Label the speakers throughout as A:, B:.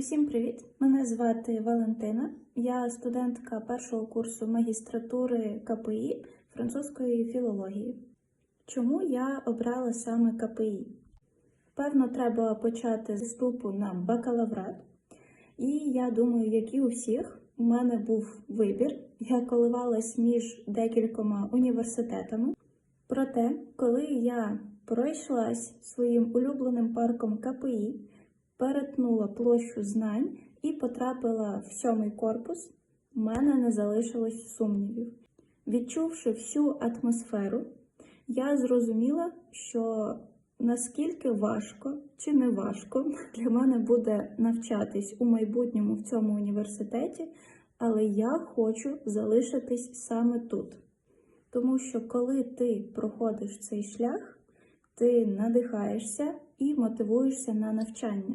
A: Усім привіт! Мене звати Валентина. Я студентка першого курсу магістратури КПІ французької філології. Чому я обрала саме КПІ? Певно, треба почати з вступу на бакалаврат. І я думаю, як і у всіх, у мене був вибір. Я коливалась між декількома університетами. Проте, коли я пройшлась своїм улюбленим парком КПІ, перетнула площу знань і потрапила в сьомий корпус, у мене не залишилось сумнівів. Відчувши всю атмосферу, я зрозуміла, що наскільки важко чи не важко для мене буде навчатись у майбутньому в цьому університеті, але я хочу залишитись саме тут. Тому що коли ти проходиш цей шлях, ти надихаєшся і мотивуєшся на навчання.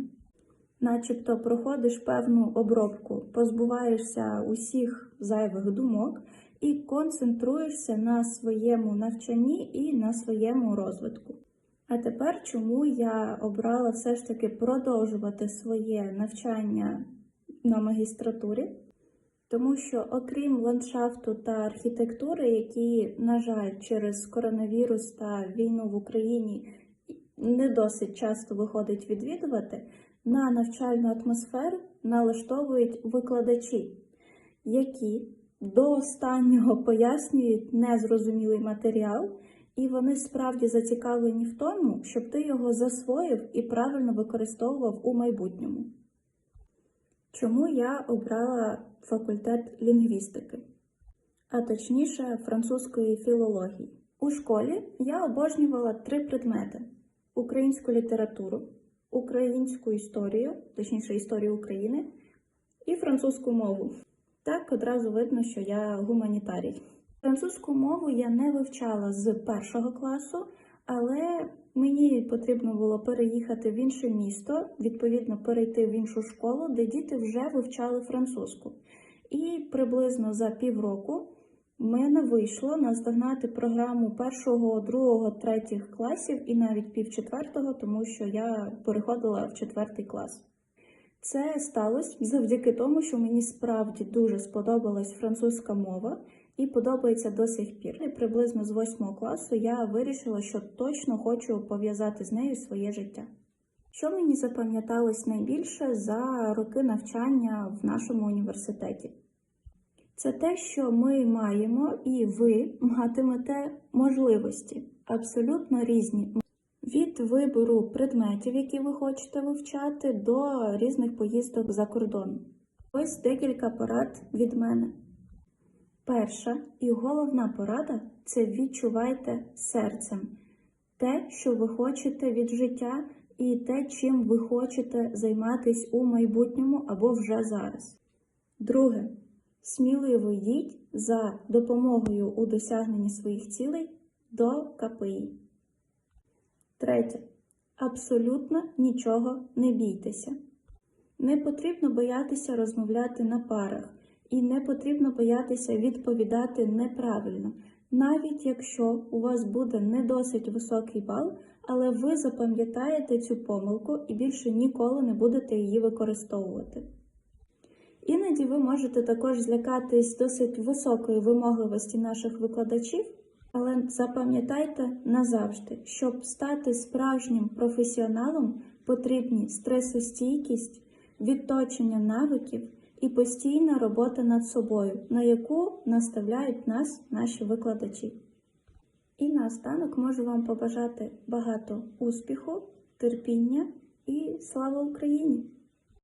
A: Начебто проходиш певну обробку, позбуваєшся усіх зайвих думок і концентруєшся на своєму навчанні і на своєму розвитку. А тепер чому я обрала все ж таки продовжувати своє навчання на магістратурі? Тому що, окрім ландшафту та архітектури, які, на жаль, через коронавірус та війну в Україні не досить часто виходить відвідувати, на навчальну атмосферу налаштовують викладачі, які до останнього пояснюють незрозумілий матеріал, і вони справді зацікавлені в тому, щоб ти його засвоїв і правильно використовував у майбутньому. Чому я обрала факультет лінгвістики, а точніше французької філології? У школі я обожнювала три предмети: українську літературу, українську історію, точніше історію України, і французьку мову. Так одразу видно, що я гуманітарій. Французьку мову я не вивчала з першого класу, але мені потрібно було переїхати в інше місто, відповідно перейти в іншу школу, де діти вже вивчали французьку. І приблизно за півроку в мене вийшло наздогнати програму першого, другого, третіх класів і навіть півчетвертого, тому що я переходила в четвертий клас. Це сталося завдяки тому, що мені справді дуже сподобалась французька мова і подобається до сих пір. І приблизно з восьмого класу я вирішила, що точно хочу пов'язати з нею своє життя. Що мені запам'яталось найбільше за роки навчання в нашому університеті? Це те, що ми маємо, і ви матимете можливості абсолютно різні. Від вибору предметів, які ви хочете вивчати, до різних поїздок за кордон. Ось декілька порад від мене. Перша і головна порада це відчувайте серцем те, що ви хочете від життя, і те, чим ви хочете займатися у майбутньому або вже зараз. Друге, сміливо йдіть за допомогою у досягненні своїх цілей до КПІ. Третє. Абсолютно нічого не бійтеся. Не потрібно боятися розмовляти на парах, і не потрібно боятися відповідати неправильно, навіть якщо у вас буде не досить високий бал, але ви запам'ятаєте цю помилку і більше ніколи не будете її використовувати. Іноді ви можете також злякатись досить високої вимогливості наших викладачів. Але запам'ятайте назавжди, щоб стати справжнім професіоналом, потрібні стресостійкість, відточення навиків і постійна робота над собою, на яку наставляють нас наші викладачі. І наостанок можу вам побажати багато успіху, терпіння і слава Україні!